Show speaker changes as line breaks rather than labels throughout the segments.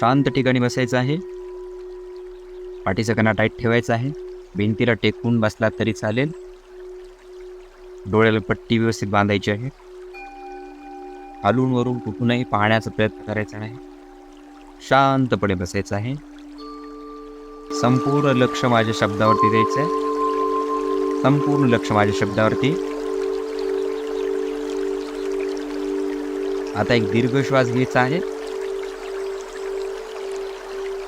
शांत ठिकाणी बसायचं आहे. पाठीचा कणा टाईट ठेवायचा आहे. भिंतीला टेकून बसला तरी चालेल. डोळ्याला पट्टी व्यवस्थित बांधायची आहे. हालून वरून कुठूनही पाहण्याचा प्रयत्न करायचा आहे शांतपणे बसायचं आहे. संपूर्ण लक्ष माझ्या शब्दावरती द्यायचं आहे संपूर्ण लक्ष माझ्या शब्दावरती. आता एक दीर्घ श्वास घ्यायचा आहे.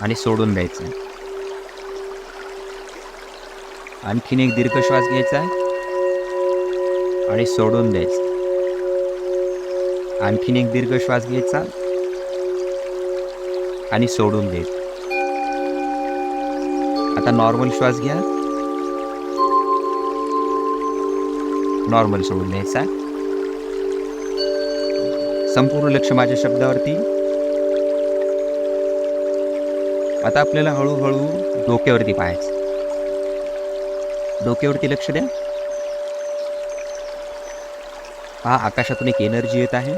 आणि सोडून द्यायचं. आहे आणखीन एक दीर्घ श्वास घ्यायचा आहे आणि सोडून द्यायचा. आणखीन एक दीर्घ श्वास घ्यायचा आणि सोडून द्यायचा. आता नॉर्मल श्वास घ्या. नॉर्मल सोडून द्यायचा. संपूर्ण लक्ष माझ्या शब्दावरती. आता आपल्याला हळूहळू डोक्यावरती पाहायचं. डोक्यावरती लक्ष द्या. हा आकाशातून एक एनर्जी येत आहे.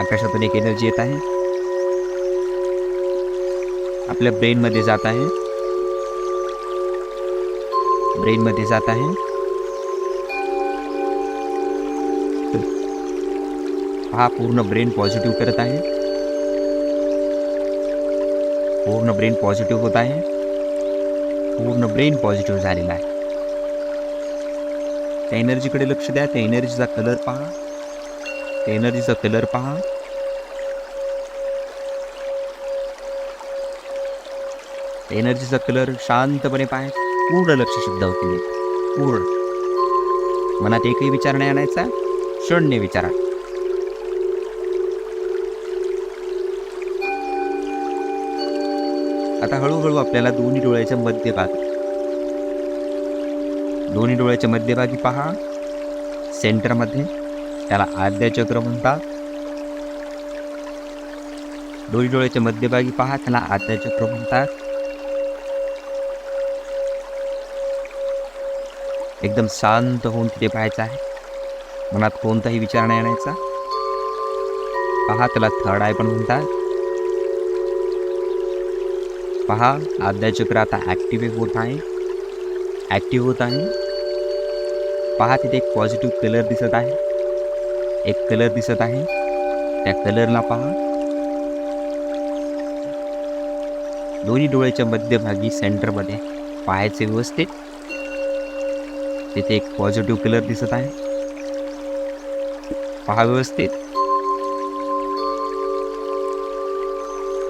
आकाशातून एक एनर्जी येत आहे. आपल्या ब्रेनमध्ये जात आहे. ब्रेनमध्ये जात आहे. हा पूर्ण ब्रेन पॉझिटिव्ह करत आहे. पूर्ण ब्रेन पॉझिटिव्ह होत आहे. पूर्ण ब्रेन पॉझिटिव्ह झालेला आहे. त्या एनर्जीकडे लक्ष द्या. त्या एनर्जीचा कलर पहा. त्या एनर्जीचा कलर पहा. एनर्जीचा कलर शांतपणे पाहा. पूर्ण लक्ष शुद्ध होते. पूर्ण. मनात एकही विचार नाही आणायचा. शून्य विचारा आता हळूहळू आपल्याला दोन्ही डोळ्याच्या मध्यभागी दोन्ही डोळ्याच्या मध्यभागी पहा. सेंटरमध्ये त्याला आद्य चक्र म्हणतात. दोन्ही डोळ्याच्या मध्यभागी पहा त्याला आद्य चक्र म्हणतात. एकदम शांत होऊन तिथे पाहायचं आहे. मनात कोणताही विचार नाही आणायचा. पहा त्याला थर्ड आय पण म्हणतात. पहा आद्या चक्र आता ॲक्टिव्ह होत आहे. ॲक्टिव्ह होत आहे. पहा तिथे एक पॉझिटिव्ह कलर दिसत आहे. एक कलर दिसत आहे. त्या कलरला पहा. दोन्ही डोळ्याच्या मध्यभागी सेंटरमध्ये पाहायचे व्यवस्थित. तिथे एक पॉझिटिव्ह कलर दिसत आहे. पहा व्यवस्थित.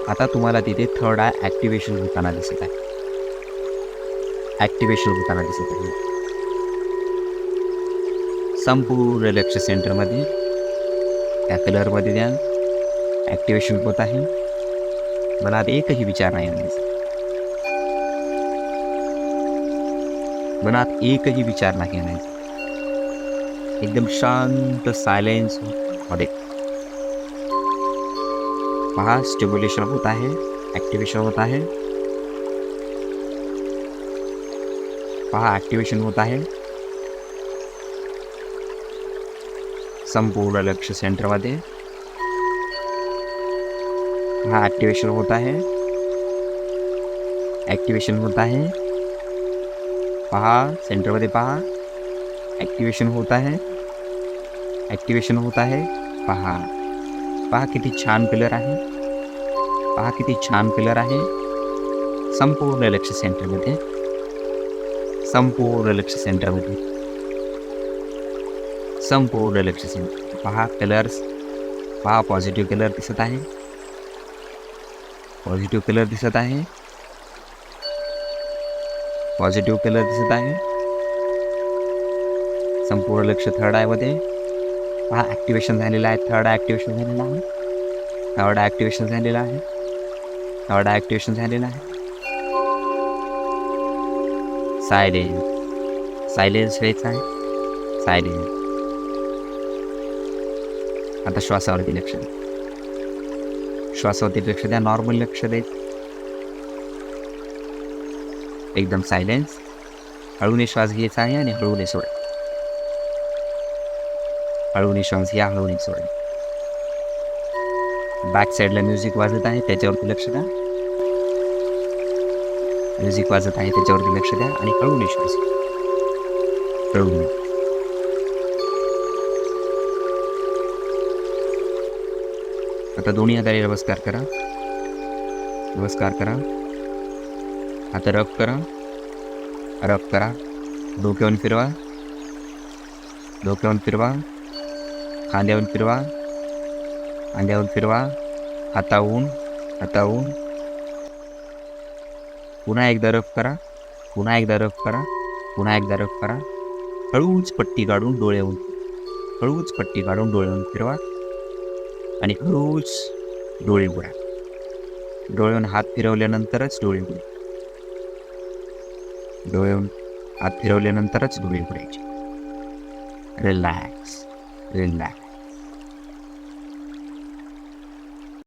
आता तुम्हाला तिथे थर्ड आय ॲक्टिवेशन होताना दिसत आहे. ॲक्टिवेशन होताना दिसत आहे. संपूर्ण लक्ष सेंटरमध्ये त्या कलरमध्ये द्या. ॲक्टिवेशन होत आहे. मनात एकही विचार नाही आणायचा मनात एकही विचार नाही आणायचा एकदम शांत सायलेन्स मध्ये पहा स्टिम्युलेशन होत आहे ॲक्टिवेशन होत आहे. पहा ॲक्टिवेशन होत आहे. संपूर्ण लक्ष सेंटरमध्ये हा ॲक्टिवेशन होत आहे. ॲक्टिवेशन होत आहे. पहा सेंटरमध्ये पहा. ॲक्टिवेशन होत आहे. ॲक्टिवेशन होत आहे. पहा. पहा किती छान पिलर आहे. पहा किती छान कलर आहे. संपूर्ण लक्ष सेंटरमध्ये संपूर्ण लक्ष सेंटरमध्ये संपूर्ण लक्ष सेंटर पहा कलर्स पहा पॉझिटिव्ह कलर दिसत आहे. कलर दिसत आहे. कलर दिसत आहे. संपूर्ण लक्ष थर्ड आयमध्ये पहा ॲक्टिवेशन झालेलं आहे. थर्ड ॲक्टिवेशन झालेलं आहे. थर्ड ॲक्टिवेशन झालेलं आहे. थर्ड ॲक्टिवेशन झालेलं आहे. सायलेन्स. सायलेन्स व्हायचं आहे. सायलेन्स. आता श्वासावरती लक्ष द्या. श्वासावरती लक्ष द्या. नॉर्मल लक्ष द्यायचं एकदम सायलेन्स. हळूने श्वास घ्यायचा आहे आणि हळूने सोड. हळूनी श्वास या हळूने सोड बॅक साईडला म्युझिक वाजत आहे त्याच्यावरती लक्ष द्या. म्युझिक वाजत आहे त्याच्यावरती लक्ष द्या आणि हळूनी श्वास हळूनी आता दोन्ही हाताने नमस्कार करा. नमस्कार करा. आता रफ करा. रफ करा. डोक्यावरून फिरवा. डोक्यावरून फिरवा. खांद्यावरून फिरवा. खांद्यावरून फिरवा. हाताहून हाताहून. पुन्हा एकदा रफ करा. पुन्हा एकदा रफ करा. पुन्हा एकदा रफ करा. हळूच पट्टी काढून डोळ्याहून हळूच पट्टी काढून डोळ्याहून फिरवा. आणि हळूच डोळे उघडा. डोळ्याहून हात फिरवल्यानंतरच डोळे उघडे. डोळ्याहून हात फिरवल्यानंतरच डोळे उघडायचे. Relax relax